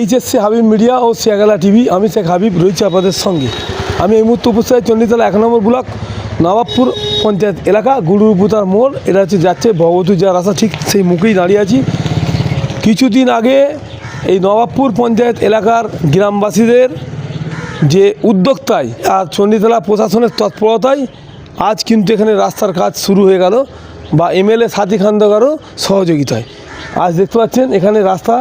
HSC Habib media ও শেখালা TV, আমি শেখ হাবিব, রয়েছি আপনাদের সঙ্গে। আমি এই মুহূর্তে উপস্থিত চণ্ডীতলা এক নম্বর ব্লক, নবাবপুর পঞ্চায়েত এলাকা গুরুপুতার মোড়। এটা হচ্ছে যাচ্ছে ভগবতী যাওয়ার রাস্তা, ঠিক সেই মুখেই দাঁড়িয়ে আছি। কিছুদিন আগে এই নবাবপুর পঞ্চায়েত এলাকার গ্রামবাসীদের যে উদ্যোক্তায় আর চণ্ডীতলা প্রশাসনের তৎপরতায় আজ কিন্তু এখানে রাস্তার কাজ শুরু হয়ে গেল, বা এমএলএ সাথী খান্দকারও সহযোগিতায়। আজ দেখতে পাচ্ছেন, এখানে রাস্তা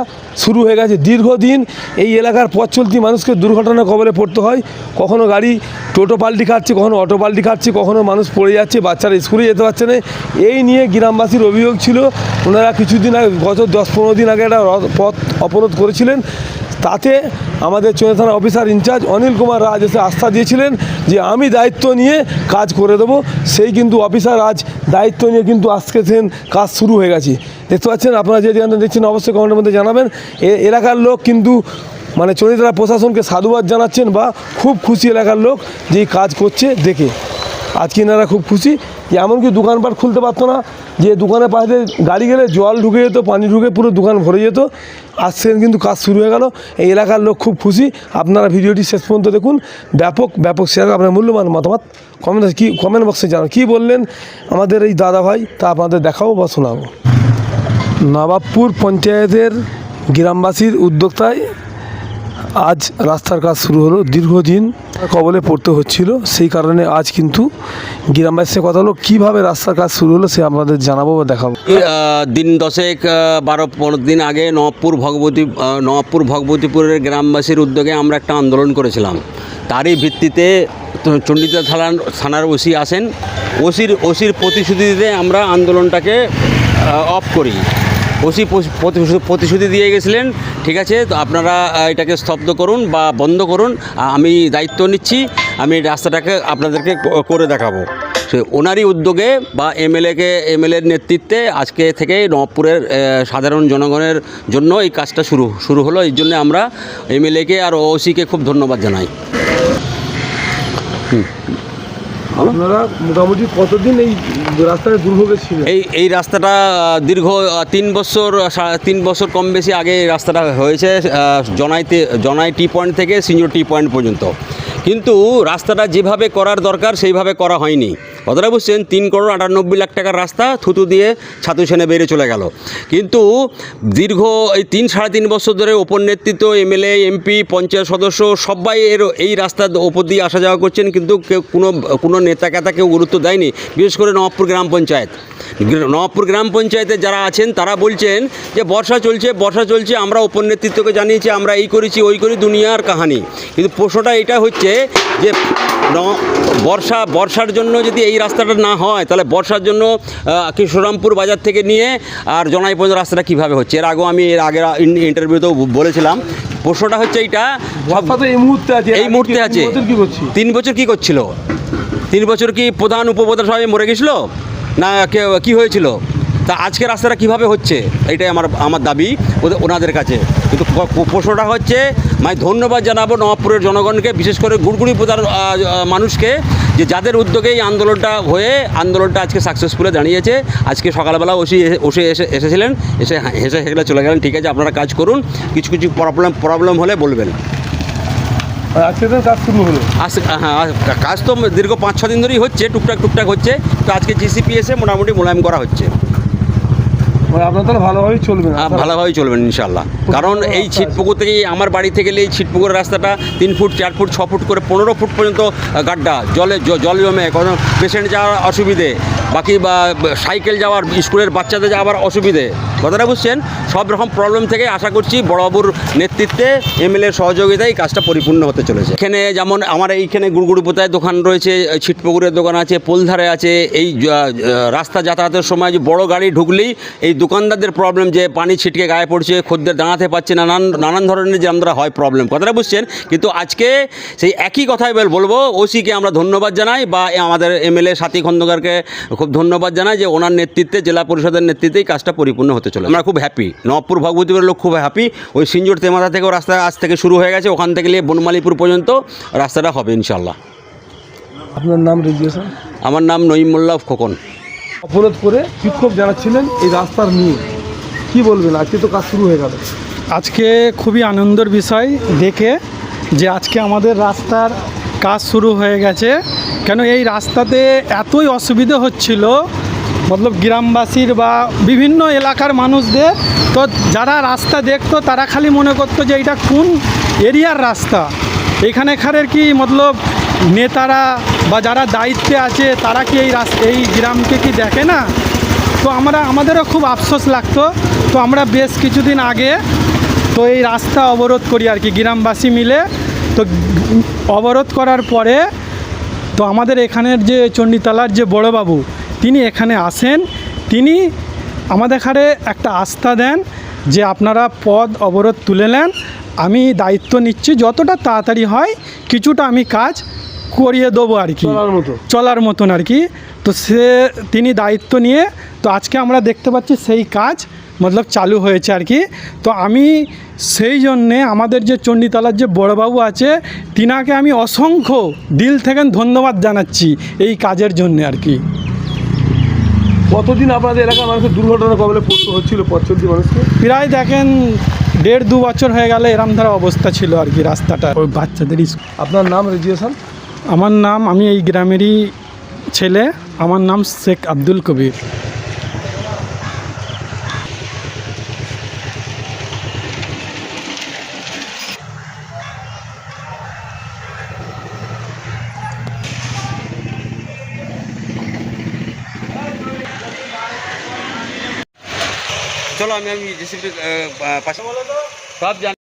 শুরু হয়ে গেছে। দীর্ঘদিন এই এলাকার পথ চলতি মানুষকে দুর্ঘটনার কবলে পড়তে হয়। কখনো গাড়ি টোটো পাল্টি খাচ্ছে, কখনো অটো পাল্টি খাচ্ছে, কখনো মানুষ পড়ে যাচ্ছে, বাচ্চারা স্কুলে যেতে পারছে না। এই নিয়ে গ্রামবাসীর অভিযোগ ছিল, ওনারা কিছুদিন আগে, গত দশ পনেরো দিন আগে একটা পথ অবরোধ করেছিলেন। তাতে আমাদের চন্দ্র থানা officer in charge Anil Kumar Raj এসে আস্থা দিয়েছিলেন যে আমি দায়িত্ব নিয়ে কাজ করে দেবো। সেই কিন্তু অফিসার আজ দায়িত্ব নিয়ে কিন্তু আজকে কাজ শুরু হয়ে গেছে। দেখতে পাচ্ছেন, আপনারা যে যেখানে দেখছেন, অবশ্যই কমেন্টের মধ্যে জানাবেন। এলাকার লোক কিন্তু মানে চরিত্রা প্রশাসনকে সাধুবাদ জানাচ্ছেন বা খুব খুশি এলাকার লোক যে কাজ করছে দেখে। আজকে এনারা খুব খুশি, যে এমনকি দোকানপাট খুলতে পারতো না, যে দোকানের পাশে গাড়ি গেলে জল ঢুকে যেত, পানি ঢুকে পুরো দোকান ভরে যেত। আজ সেদিন কিন্তু কাজ শুরু হয়ে গেল। এই এলাকার লোক খুব খুশি। আপনারা ভিডিওটি শেষ পর্যন্ত দেখুন। ব্যাপক ব্যাপক শেয়ার, আপনার মূল্যবান মতামত কমেন্ট কি কমেন্ট বক্সে জানান। কী বললেন আমাদের এই দাদা ভাই তা আপনাদের দেখাবো বা শোনাবো। নবাবপুর পঞ্চায়েতের গ্রামবাসীর উদ্যোক্তায় আজ রাস্তার কাজ শুরু হলো। দীর্ঘদিন কবলে পড়তে হচ্ছিল। সেই কারণে আজ কিন্তু গ্রামবাসীর কথা হলো। কীভাবে রাস্তার কাজ শুরু হলো সে আপনাদের জানাব বা দেখাবো? দিন দশেক বারো, পনেরো দিন আগে নবাবপুর ভগবতী নবাবপুর ভগবতীপুরের গ্রামবাসীর উদ্যোগে আমরা একটা আন্দোলন করেছিলাম। তারই ভিত্তিতে তো চণ্ডীদাস থানার থানার ওসি আসেন। ওসির ওসির প্রতিশ্রুতিতে আমরা আন্দোলনটাকে অফ করি। ওসি প্রতিশ্রুতি দিয়ে গেছিলেন, ঠিক আছে? তো আপনারা এটাকে স্তব্ধ করুন বা বন্ধ করুন। আমি দায়িত্ব নিচ্ছি, আমি রাস্তাটাকে আপনাদেরকে করে দেখাবো। সে ওনারই উদ্যোগে বা এমএলএকে, এমএলএর নেতৃত্বে আজকে থেকে নবপুরের সাধারণ জনগণের জন্য এই কাজটা শুরু শুরু হলো। এই জন্য আমরা এমএলএকে আর ওসিকে খুব ধন্যবাদ জানাই। আপনারা মোটামুটি কতদিন এই রাস্তায় দুর্ভোগে ছিল এই এই রাস্তাটা দীর্ঘ তিন বছর তিন বছর কম বেশি আগে রাস্তাটা হয়েছে জনাইতে জনাই টি পয়েন্ট থেকে সিনিয়র টি পয়েন্ট পর্যন্ত। কিন্তু রাস্তাটা যেভাবে করার দরকার, সেইভাবে করা হয়নি। কথাটা বুঝছেন তিন করোড় আটানব্বই লাখ টাকার রাস্তা থুতু দিয়ে ছাতু সেনে বেড়ে চলে গেল। কিন্তু দীর্ঘ এই তিন সাড়ে তিন বছর ধরে ওপর নেতৃত্ব, এমএলএ, এমপি, পঞ্চায়েত সদস্য সবাই এর এই রাস্তার ওপর দিয়ে আসা যাওয়া করছেন, কিন্তু কেউ কোনো কোনো নেতা কেতা কেউ গুরুত্ব দেয়নি। বিশেষ করে নবাবপুর গ্রাম পঞ্চায়েত। নবাবপুর গ্রাম পঞ্চায়েতে যারা আছেন, তারা বলছেন যে, বর্ষা চলছে বর্ষা চলছে, আমরা ওপর নেতৃত্বকে জানিয়েছি, আমরা এই করেছি, ওই করি, দুনিয়ার কাহানি। কিন্তু প্রশ্নটা এটা হচ্ছে যে বর্ষা বর্ষার জন্য যদি এই রাস্তাটা না হয় তাহলে বর্ষার জন্য কিশোরামপুর বাজার থেকে নিয়ে আর জনাই পর্যন্ত রাস্তাটা কীভাবে হচ্ছে? এর আগেও আমি এর আগের ইন্টারভিউতেও বলেছিলাম। প্রশ্নটা হচ্ছে এইটা এই মুহূর্তে আছে। এই মুহূর্তে আছে। তিন বছর কি তিন বছর কি করছিল? তিন বছর কি প্রধান উপপ্রধান সবাই মরে গেছিল? না কে- হয়েছিল? তা আজকে রাস্তাটা কীভাবে হচ্ছে? এটাই আমার আমার দাবি ওদের ওনাদের কাছে। কিন্তু প্রশ্নটা হচ্ছে মানে ধন্যবাদ জানাব নবাবপুরের জনগণকে বিশেষ করে গুড়গুড়ি প্রধান মানুষকে যে যাদের উদ্যোগে এই আন্দোলনটা হয়ে আন্দোলনটা আজকে সাকসেসফুলে দাঁড়িয়েছে। আজকে সকালবেলা ওসি ওসে এসে এসেছিলেন এসে হেসে হেসে চলে গেলেন। ঠিক আছে আপনারা কাজ করুন কিছু কিছু প্রবলেম প্রবলেম হলে বলবেন। আজকে তো কাজ শুরু হলো। হ্যাঁ কাজ তো দীর্ঘ পাঁচ ছ দিন ধরেই হচ্ছে টুকটাক টুকটাক হচ্ছে। তো আজকে জিসিপি এসে মোটামুটি মোলায়েম করা হচ্ছে। আপনার তাহলে ভালোভাবেই চলবেন হ্যাঁ, ভালোভাবেই চলবেন ইনশাল্লাহ কারণ এই ছিটপুকুর থেকে আমার বাড়ি থেকে এই ছিটপুকুরের রাস্তাটা তিন ফুট চার ফুট ছ ফুট করে পনেরো ফুট পর্যন্ত গাড্ডা। জলে জল জমে কোনো পেশেন্ট যাওয়ার অসুবিধে। বাকি বা সাইকেল যাওয়ার স্কুলের বাচ্চাদের যাওয়ার অসুবিধে। কথাটা বুঝছেন, সব রকম প্রবলেম থেকে আশা করছি বড়বাবুর নেতৃত্বে এমএলএর সহযোগিতায় কাজটা পরিপূর্ণ হতে চলেছে। এখানে যেমন আমার এইখানে গুড়গুড়ি পোতায় দোকান রয়েছে ছিটপুকুরের দোকান আছে, পোলধারে আছে, এই রাস্তা যাতায়াতের সময় যে বড় গাড়ি ঢুকলেই এই দোকানদারদের প্রবলেম যে পানি ছিটকে গায়ে পড়ছে, খদ্দের দাঁড়াতে পারছে নানান নানান ধরনের যে আমরা হয় প্রবলেম কথাটা বুঝছেন, কিন্তু আজকে সেই একই কথাই বল- বলব, ওসিকে আমরা ধন্যবাদ জানাই বা আমাদের এমএলএ সাথী খন্দকারকে খুব ধন্যবাদ জানাই যে ওনার নেতৃত্বে, জেলা পরিষদের নেতৃত্বেই কাজটা পরিপূর্ণ হতে চলে আমরা খুব হ্যাপি নবপুর ভগবতীপুরের লোক খুব হ্যাপি ওই সিঞ্জুর তেমাথা থেকেও রাস্তা আজ থেকে শুরু হয়ে গেছে ওখান থেকে নিয়ে বনমালীপুর পর্যন্ত রাস্তাটা হবে ইনশাল্লাহ আপনার নাম রেজিস্ট্রেশন আমার নাম নঈম মোল্লা খোকন। অবরোধ করে বিক্ষোভ জানাচ্ছিলেন এই রাস্তার নিয়ে কি বলবেন? আজকে তো কাজ শুরু হয়ে গেল। আজকে খুবই আনন্দের বিষয় দেখে যে আজকে আমাদের রাস্তার কাজ শুরু হয়ে গেছে। কেন এই রাস্তাতে এতই অসুবিধে হচ্ছিল মতলব গ্রামবাসীর বা বিভিন্ন এলাকার মানুষদের তো যারা রাস্তা দেখতো তারা খালি মনে করতো যে এটা কোন এরিয়ার রাস্তা এখানেখানের কি মতলব নেতারা বা যারা দায়িত্বে আছে তারা কি এই রাস্তা এই গ্রামকে কি দেখে না তো আমরা আমাদেরও খুব আফসোস লাগতো তো আমরা বেশ কিছুদিন আগে তো এই রাস্তা অবরোধ করি আর কি গ্রামবাসী মিলে তো অবরোধ করার পরে তো আমাদের এখানের যে চণ্ডীতলার যে বড়বাবু তিনি এখানে আসেন। তিনি আমাদের এখানে একটা আস্থা দেন যে আপনারা পদ অবরোধ তুলে নেন। আমি দায়িত্ব নিচ্ছি যতটা তাড়াতাড়ি হয় কিছুটা আমি কাজ করিয়ে দেবো আর কি। চলার মতো। চলার মতন আর কি। তো সে তিনি দায়িত্ব নিয়ে তো আজকে আমরা দেখতে পাচ্ছি সেই কাজ মতলব চালু হয়েছে আর কি। তো আমি সেই জন্যে আমাদের যে চণ্ডীতলার যে বড়বাবু আছে তিনাকে আমি অসংখ্য দিল থেকে ধন্যবাদ জানাচ্ছি এই কাজের জন্যে আর কি। কতদিন আপনাদের এলাকার মানুষের দুর্ঘটনা কবলে পড়তে হচ্ছিল পথ চলতি মানুষকে? প্রায় দেখেন দেড় দু বছর হয়ে গেলে এরম ধারা অবস্থা ছিল আর কি রাস্তাটা ওই বাচ্চাদের স্কুল। আপনার নাম রেজিয়েশন আমার নাম আমি এই গ্রামেরই ছেলে। আমার নাম শেখ আব্দুল কবির। চলো আমি আমি জেসিপি পাশে সব জান।